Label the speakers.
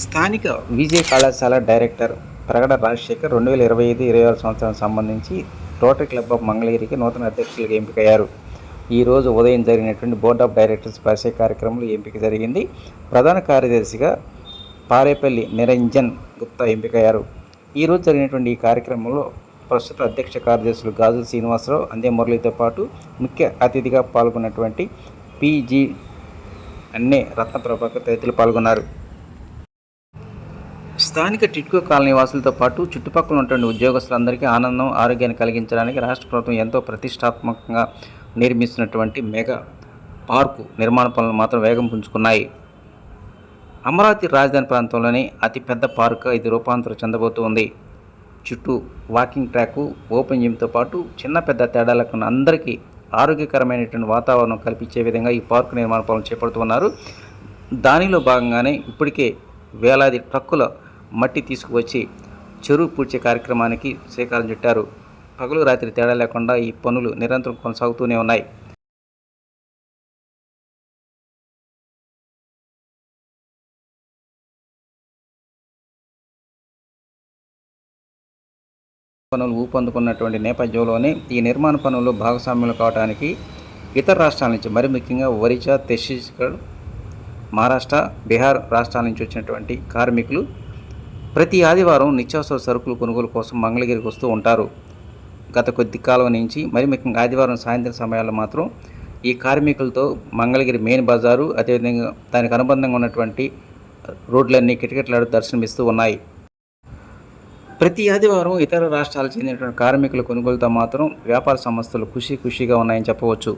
Speaker 1: స్థానిక విజయ కళాశాల డైరెక్టర్ ప్రగడ రాజశేఖర్ రెండు వేల ఇరవై ఐదు ఇరవై ఆరు సంవత్సరం సంబంధించి రోటరీ క్లబ్ ఆఫ్ మంగళగిరికి నూతన అధ్యక్షులుగా ఎంపికయ్యారు. ఈరోజు ఉదయం జరిగినటువంటి బోర్డ్ ఆఫ్ డైరెక్టర్స్ పరిచయ కార్యక్రమంలో ఎంపిక జరిగింది. ప్రధాన కార్యదర్శిగా పారేపల్లి నిరంజన్ గుప్తా ఎంపికయ్యారు. ఈరోజు జరిగినటువంటి ఈ కార్యక్రమంలో ప్రస్తుత అధ్యక్ష కార్యదర్శులు గాజుల శ్రీనివాసరావు అందే మురళితో పాటు ముఖ్య అతిథిగా పాల్గొన్నటువంటి పీజీ అన్నే రత్న ప్రభాకర్ తదితరులు పాల్గొన్నారు. స్థానిక టిట్కో కాలనీ వాసులతో పాటు చుట్టుపక్కల ఉన్నటువంటి ఉద్యోగస్తులందరికీ ఆనందం ఆరోగ్యాన్ని కలిగించడానికి రాష్ట్ర ప్రభుత్వం ఎంతో ప్రతిష్టాత్మకంగా నిర్మిస్తున్నటువంటి మెగా పార్కు నిర్మాణ పనులు మాత్రం వేగం పుంజుకున్నాయి. అమరావతి రాజధాని ప్రాంతంలోని అతిపెద్ద పార్క్ ఇది రూపాంతరం చెందబోతోంది. చుట్టూ వాకింగ్ ట్రాక్ ఓపెన్ జిమ్తో పాటు చిన్న పెద్ద తేడాలకు అందరికీ ఆరోగ్యకరమైనటువంటి వాతావరణం కల్పించే విధంగా ఈ పార్కు నిర్మాణ పనులు చేపడుతున్నారు. దానిలో భాగంగానే ఇప్పటికే వేలాది ట్రక్కుల మట్టి తీసుకువచ్చి చెరువు పూడ్చే కార్యక్రమానికి శ్రీకారం చుట్టారు. పగలు రాత్రి తేడా లేకుండా ఈ పనులు నిరంతరం కొనసాగుతూనే ఉన్నాయి. పనులు ఊపందుకున్నటువంటి నేపథ్యంలోనే ఈ నిర్మాణ పనుల్లో భాగస్వామ్యులు కావడానికి ఇతర రాష్ట్రాల నుంచి మరి ముఖ్యంగా ఒరిస్సా ఛత్తీస్గఢ్ మహారాష్ట్ర బీహార్ రాష్ట్రాల నుంచి వచ్చినటువంటి కార్మికులు ప్రతి ఆదివారం నిత్యావసర సరుకులు కొనుగోలు కోసం మంగళగిరికి వస్తూ ఉంటారు. గత కొద్ది కాలం నుంచి మరి ముఖ్యంగా ఆదివారం సాయంత్రం సమయాల్లో మాత్రం ఈ కార్మికులతో మంగళగిరి మెయిన్ బజారు అదేవిధంగా దానికి అనుబంధంగా ఉన్నటువంటి రోడ్లన్నీ కిటకిటలాడు దర్శనమిస్తూ ఉన్నాయి. ప్రతి ఆదివారం ఇతర రాష్ట్రాలకు చెందినటువంటి కార్మికుల కొనుగోలుతో మాత్రం వ్యాపార సంస్థలు ఖుషీ ఖుషీగా ఉన్నాయని చెప్పవచ్చు.